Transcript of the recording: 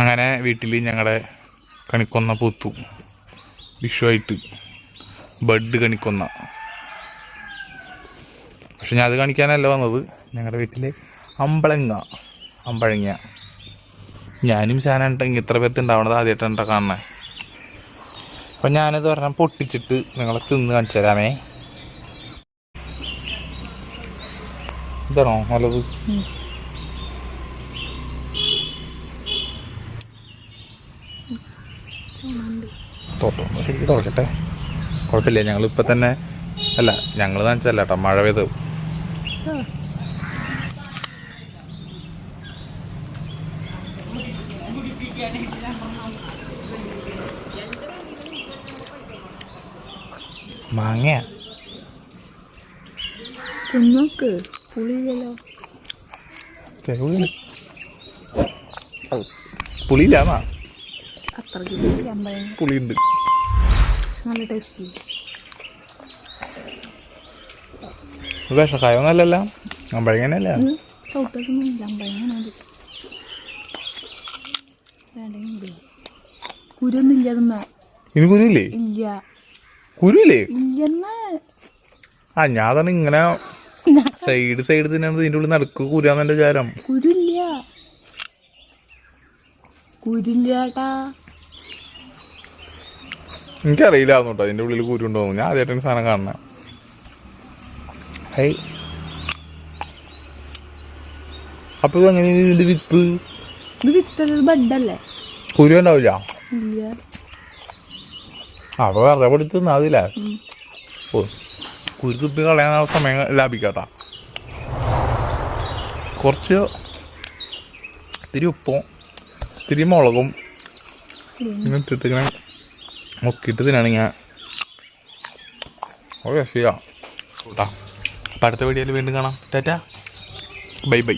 അങ്ങനെ വീട്ടിൽ ഞങ്ങളുടെ കണിക്കൊന്ന പൂത്തു. വിഷുവായിട്ട്. ബഡ് കണിക്കൊന്ന. പക്ഷെ ഞാൻ അത് കാണിക്കാനല്ല വന്നത്. ഞങ്ങളുടെ വീട്ടിലെ അമ്പളങ്ങ അമ്പഴങ്ങ. ഞാനും ശാനുണ്ടെങ്കിൽ ഇത്ര പേർത്ത് ഉണ്ടാവണത് ആദ്യമായിട്ടാണ് കാണുന്നത് അപ്പം ഞാനത് പറഞ്ഞാൽ പൊട്ടിച്ചിട്ട് നിങ്ങളെ തിന്ന് കാണിച്ചു തരാമേ. ഇതാണോ നല്ലത്? തോട്ടോ. ശരിക്കും തുറക്കട്ടെ. കുഴപ്പമില്ല ഞങ്ങൾ ഇപ്പം തന്നെ അല്ല ഞങ്ങൾ നനച്ചല്ല കേട്ടോ മഴ പെയ്ത്. മാങ്ങയാ? തിന്നോക്ക് പുളിയല്ലോ. പുളിയില്ലാന്നാ അത്രയ്ക്ക് പുളിയുണ്ട്. നല്ല ടേസ്റ്റ് വിഷക്കായൊന്നല്ലല്ല അമ്പഴങ്ങനല്ല? കുരൊന്നുമില്ല അതുമ്മ ഇത് ഇല്ല. ഇല്ലെന്നാ. ആ ഞാൻ അതാണ് ഇങ്ങനെ സൈഡ് സൈഡ് തന്നെയാണ് ഇതിന്റെ ഉള്ളിൽ നടക്ക് കുരാന്നെ വിചാരം. കുരില്ല കുരില്ലാട്ടാ എനിക്കറിയില്ലായിരുന്നു കേട്ടോ അതിന്റെ ഉള്ളിൽ കുരു ഉണ്ടോന്ന് ഞാൻ ആദ്യമായിട്ടാണ് സാധനം കാണുന്നത് ഹൈ അപ്പൊ ഇതെങ്ങനെ ഇതിന്റെ വിത്ത്? ബഡല്ലേ? കുരു ഉണ്ടാവില്ല? ഇല്ല. അപ്പൊ വെറുതെ പൊടിച്ച് തിന്നാതില്ല. ഓ കുരു തുപ്പി കളയാനുള്ള സമയം ലാഭിക്കാട്ടാ. കുറച്ച് ഇത്തിരി ഉപ്പും ഇത്തിരി മുളകും ഇങ്ങനെ ഇട്ടിട്ട് മുക്കിയിട്ട് ഞാൻ അടുത്ത വീഡിയോയിൽ വീണ്ടും കാണാം. ടാറ്റാ. Bye bye.